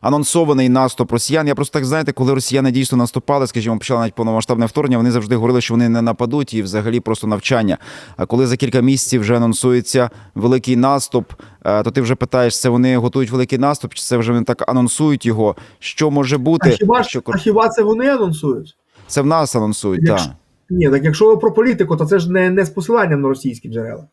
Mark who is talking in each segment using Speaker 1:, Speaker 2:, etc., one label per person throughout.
Speaker 1: анонсований наступ росіян. Я просто так знаєте, коли росіяни дійсно наступали, скажімо, почали навіть повномасштабне вторгнення, вони завжди говорили, що вони не нападуть і взагалі просто навчання. А коли за кілька місяців вже анонсується великий наступ, е, то ти вже питаєш, це вони готують великий наступ, чи це вже вони так анонсують його? Що може
Speaker 2: А
Speaker 1: бути?
Speaker 2: хіба,
Speaker 1: що
Speaker 2: а хіба це вони анонсують?
Speaker 1: це в нас анонсують?
Speaker 2: Якщо-
Speaker 1: Так.
Speaker 2: Ні, так якщо ви про політику, то це ж не, не з посиланням на російські джерела.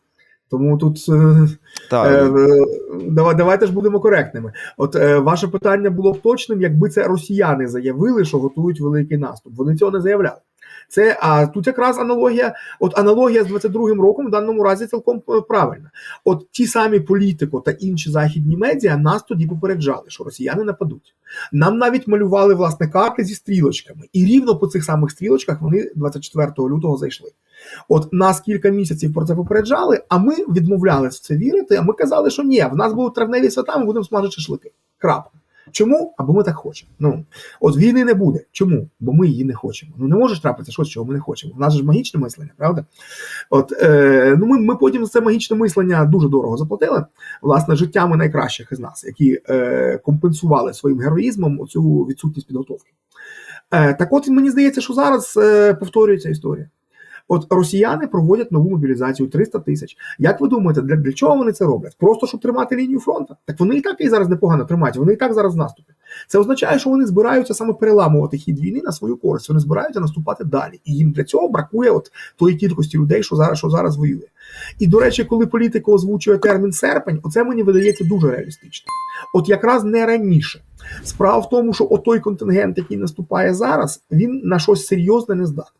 Speaker 2: Тому тут е,
Speaker 1: Так.
Speaker 2: е, давай, давайте ж будемо коректними. От е, ваше питання було б точним, якби це росіяни заявили, що готують великий наступ. Вони цього не заявляли. Це а тут якраз аналогія, от аналогія з 22-м роком в даному разі цілком е, правильна. От ті самі політико та інші західні медіа нас тоді попереджали, що росіяни нападуть. Нам навіть малювали власне карти зі стрілочками, і рівно по цих самих стрілочках вони 24 лютого зайшли. От нас кілька місяців про це попереджали, а ми відмовлялись в це вірити. А ми казали, що ні, в нас будуть травневі свята, ми будемо смажити шашлики. Крапка. Чому? Або ми так хочемо. Ну от війни не буде. Чому? Бо ми її не хочемо. Ну не може трапитися щось, чого ми не хочемо. У нас ж магічне мислення, правда? От е, ну ми, ми потім за це магічне мислення дуже дорого заплатили. Власне, життями найкращих із нас, які е, компенсували своїм героїзмом оцю відсутність підготовки. Е, так от мені здається, що зараз е, повторюється історія. От росіяни проводять нову мобілізацію 300 тисяч. Як ви думаєте, для, для чого вони це роблять? Просто щоб тримати лінію фронту? Так вони і так і зараз непогано тримають, вони і так зараз в наступі. Це означає, що вони збираються саме переламувати хід війни на свою користь. Вони збираються наступати далі. І їм для цього бракує от тої кількості людей, що зараз, що зараз воює. І до речі, коли політика озвучує термін серпень, оце мені видається дуже реалістично. От якраз не раніше. Справа в тому, що отой контингент, який наступає зараз, він на щось серйозне не здатний.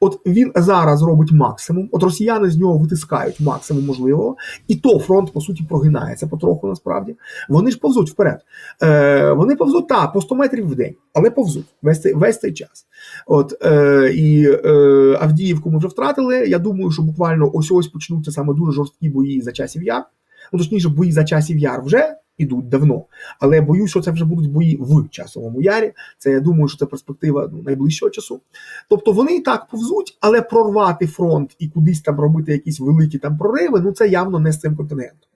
Speaker 2: От він зараз робить максимум, от росіяни з нього витискають максимум можливого, і то фронт по суті прогинається потроху. Насправді вони ж повзуть вперед. Е, Вони повзуть та по 100 метрів в день, але повзуть весь цей весь цей час. От е, і е, Авдіївку ми вже втратили. Я думаю, що буквально ось ось почнуться саме дуже жорсткі бої за часів яр. Ну точніше, бої за часів яр вже ідуть давно, але я боюсь, що це вже будуть бої в часовому ярі. Це я думаю, що це перспектива ну, найближчого часу. Тобто вони і так повзуть, але прорвати фронт і кудись там робити якісь великі там прориви, ну це явно не з цим континентом.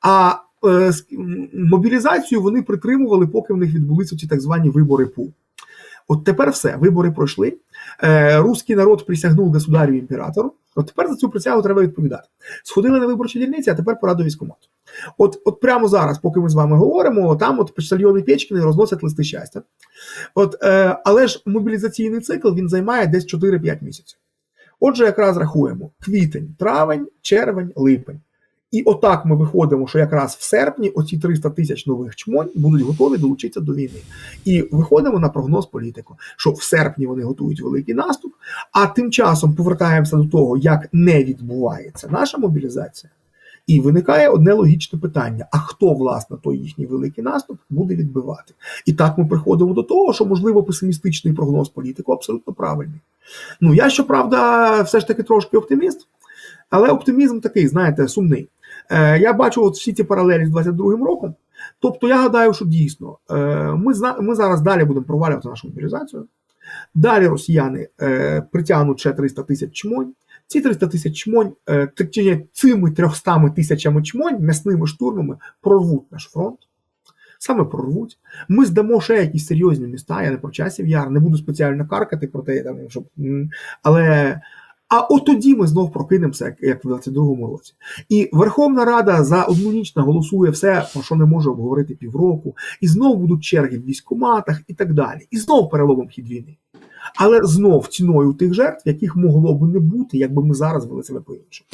Speaker 2: А е, мобілізацію вони притримували, поки в них відбулися ці так звані вибори ПУ. От тепер все, вибори пройшли. Е, Руський народ присягнув государю імператору. От тепер за цю присягу треба відповідати. Сходили на виборчі дільниці, а тепер пора до військкомату. От, от прямо зараз, поки ми з вами говоримо, там от почтальйони Печкіни розносять листи щастя. От, е, але ж мобілізаційний цикл він займає десь 4-5 місяців. Отже, якраз рахуємо квітень, травень, червень, липень. І отак ми виходимо, що якраз в серпні оці 300 тисяч нових чмонь будуть готові долучитися до війни. І виходимо на прогноз політику, що в серпні вони готують великий наступ, а тим часом повертаємося до того, як не відбувається наша мобілізація. І виникає одне логічне питання: а хто, власне, той їхній великий наступ буде відбивати? І так ми приходимо до того, що можливо песимістичний прогноз політику абсолютно правильний. Ну я щоправда, все ж таки трошки оптиміст, але оптимізм такий, знаєте, сумний. Е, я бачу от всі ці паралелі з 22-м роком. Тобто, я гадаю, що дійсно е, ми, ми зараз далі будемо провалювати нашу мобілізацію. Далі росіяни е, притягнуть ще 300 тисяч чмонь. Ці 300 тисяч чмонь, е, цими 300 тисячами чмонь м'ясними штурмами прорвуть наш фронт. Саме прорвуть. Ми здамо ще якісь серйозні міста. Я не про часів яр, не буду спеціально каркати про те, там, щоб. Але. А от тоді ми знов прокинемося, як, як в 22-му році. І Верховна Рада за одну ніч наголосує все, про що не може обговорити півроку, і знов будуть черги в військкоматах і так далі. І знов переломом хід війни. Але знов ціною тих жертв, яких могло б не бути, якби ми зараз вели себе по-іншому.